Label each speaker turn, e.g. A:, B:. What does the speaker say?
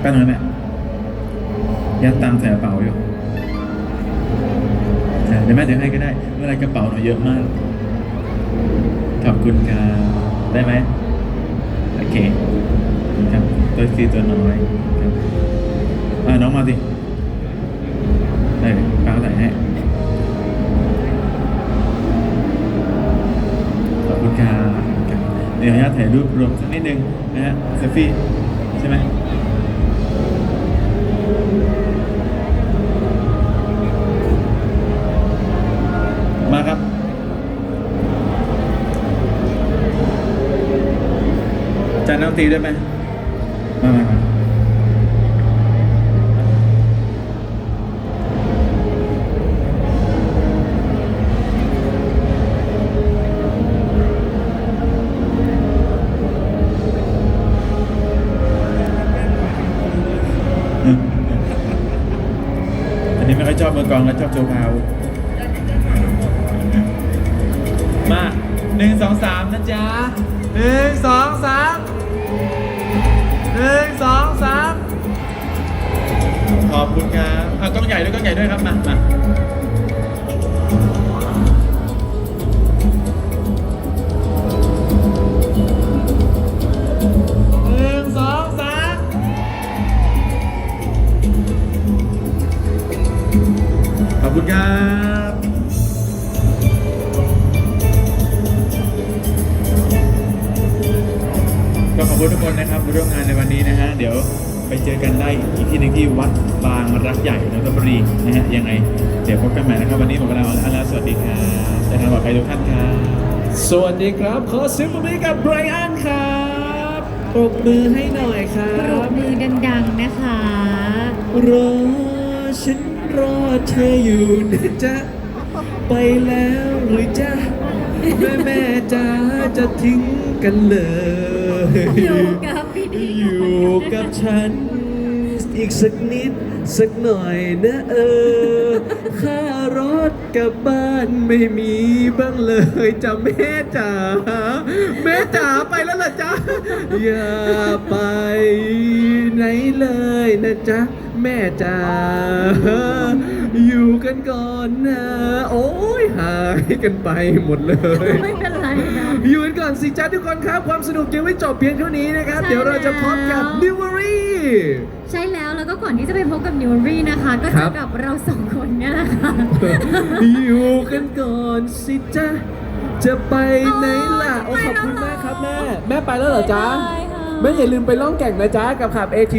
A: แป้งน้อยแม่ยัดตังใส่กระเป๋าอยู่เดี๋ยวแม่ถือให้ก็ได้เมื่อไรกระเป๋าหนูเยอะมาก ขอบคุณครับได้ไหมโอเคครับตัวซีตัวน้อยครับอ่าน้องมาสิได้ป้าใส่ให้ขอบคุณครับเดี๋ยวญาตถ่ายรูปรวมสักนิดนึงนะฮะเซฟี่ใช่ไหม จานน้ำตีได้ไหมมามามาอันนี้ไม่ค่อยชอบมือกลองแล้วชอบโชว์พาวมาหนึ่งสองสามนะจ๊ะหนึ่งสอง ขอบคุณครับอะกล้องใหญ่ด้วยกล้องใหญ่ด้วยครับมามาหนึ่งสองสามขอบคุณครับก็ขอบคุณทุกคนนะครับร่วมงานในวันนี้นะฮะเดี๋ยว ไปเจอกันได้อีกที่หนึ่งที่วัดบางรักใหญ่นนทบุรีนะฮะยังไง เดี๋ยวพบกันใหม่นะครับ วันนี้หมดเวลาแล้วสวัสดีครับเดินทางปลอดภัยทุกท่านครับ
B: สวัสดีครับ ขอเสียงปรบมือให้กับไบรอันครับปรบมือให้หน่อยครั
C: ปรบ บมือดังๆนะคะ
B: รอฉันรอเธออยู่นะจ๊ะ ไปแล้วหรือจ๊ะ แม่แม่จ๋าจะทิ้งกันเลย
C: อยู่กับพี่ดี
B: อยู่กับฉัน อีกสักนิดสักหน่อยนะเออ ค่ารถกลับบ้านไม่มีบ้างเลยจ้ะแม่จ๋าแม่จ๋าไปแล้วล่ะจ๊ะ อย่าไปไหนเลยนะจ๊ะ แม่จ๋าอยู่กันก่อนนะ โอ้ยหายกันไปหมดเลย
C: ไม่เป็นไรนะ
B: อยู่กันก่อนสิจ้าทุกคนครับ ความสนุกยังไม่จบเพียงเท่านี้นะครับ
C: ใช่
B: เดี๋ยวเราจะพบกับ
C: แล้ว
B: นิวเวอรี่
C: ใช่แล้วแล้วก็ก่อนที่จะไปพบกับนิวรี่นะคะ ก็
B: ครั
C: เจ
B: บ
C: อกับเราสองคนเนี่ยแหละค่ะ
B: อยู่กันก่อนสิจ้าจะไปไหนล่ะ
C: อ๋
B: โอ้
C: อ
B: ขอบคุณ
C: ไปแล้วเหรอ
B: มากครับแม่ แม่ไปแล้วเหรอจ๊ะ
C: ไปค่ะ
B: แม่อย่าลืมไปล่องแก่งนะจ๊ะกับขับ ATV